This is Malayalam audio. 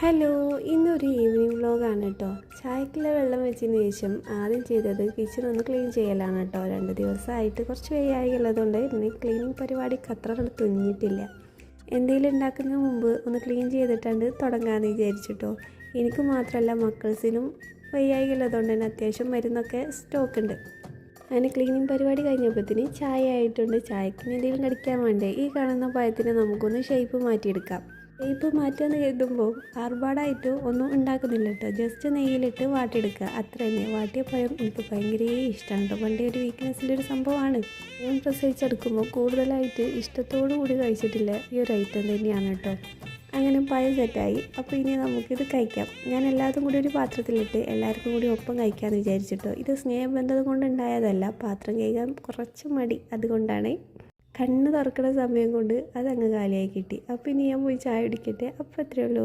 ഹലോ ഇന്നൊരു ഈവനിങ് വ്ലോഗാണ് കേട്ടോ. ചായക്കുള്ള വെള്ളം വെച്ചതിന് ശേഷം ആദ്യം ചെയ്തത് കിച്ചൺ ഒന്ന് ക്ലീൻ ചെയ്യലാണ് കേട്ടോ. രണ്ട് ദിവസമായിട്ട് കുറച്ച് വയ്യായുള്ളതുകൊണ്ട് ഇന്ന് ക്ലീനിങ് പരിപാടിക്ക് അത്ര തുന്നിയിട്ടില്ല എന്തെങ്കിലും ഉണ്ടാക്കുന്നതിന് മുമ്പ് ഒന്ന് ക്ലീൻ ചെയ്തിട്ടാണ്ട് തുടങ്ങാമെന്ന് വിചാരിച്ചിട്ടോ എനിക്ക് മാത്രമല്ല മക്കൾസിനും വയ്യായികയുള്ളതുകൊണ്ട് തന്നെ അത്യാവശ്യം മരുന്നൊക്കെ സ്റ്റോക്ക് ഉണ്ട്. അങ്ങനെ ക്ലീനിങ് പരിപാടി കഴിഞ്ഞപ്പോഴത്തേന് ചായ ആയിട്ടുണ്ട്. ചായക്ക് എന്തെങ്കിലും കടിക്കാൻ വേണ്ടേ? ഈ കാണുന്ന പഴത്തിന് നമുക്കൊന്ന് ഷേപ്പ് മാറ്റിയെടുക്കാം. ഷേപ്പ് മാറ്റുമെന്ന് കരുതുമ്പോൾ ആർഭാടായിട്ട് ഒന്നും ഉണ്ടാക്കുന്നില്ല കേട്ടോ ജസ്റ്റ് നെയ്യിലിട്ട് വാട്ടിയെടുക്കുക. അത്ര തന്നെ. വാട്ടിയ പഴം എനിക്ക് ഭയങ്കര ഇഷ്ടമാണ് കേട്ടോ. പണ്ടേ ഒരു വീക്ക്നെസ്സിന്റെ ഒരു സംഭവമാണ്. ഞാൻ പ്രസവിച്ചെടുക്കുമ്പോൾ കൂടുതലായിട്ട് ഇഷ്ടത്തോടു കൂടി കഴിച്ചിട്ടില്ല ഈ ഒരു ഐറ്റം തന്നെയാണ് കേട്ടോ. അങ്ങനെ പഴം സെറ്റായി അപ്പോൾ ഇനി നമുക്കിത് കഴിക്കാം. ഞാൻ എല്ലാതും കൂടി ഒരു പാത്രത്തിലിട്ട് എല്ലാവർക്കും കൂടി ഒപ്പം കഴിക്കാമെന്ന് വിചാരിച്ചിട്ടോ. ഇത് സ്നേഹബന്ധം കൊണ്ട് ഉണ്ടായതല്ല പാത്രം കഴുകാൻ കുറച്ച് മടി. അതുകൊണ്ടാണ് കണ്ണ് തുറക്കുന്ന സമയം കൊണ്ട് അതങ്ങ് കാലിയായി കിട്ടി. അപ്പോൾ ഇനി ഞാൻ പോയി ചായ കുടിക്കട്ടെ. അപ്പോൾ അത്രയേ ഉള്ളൂ.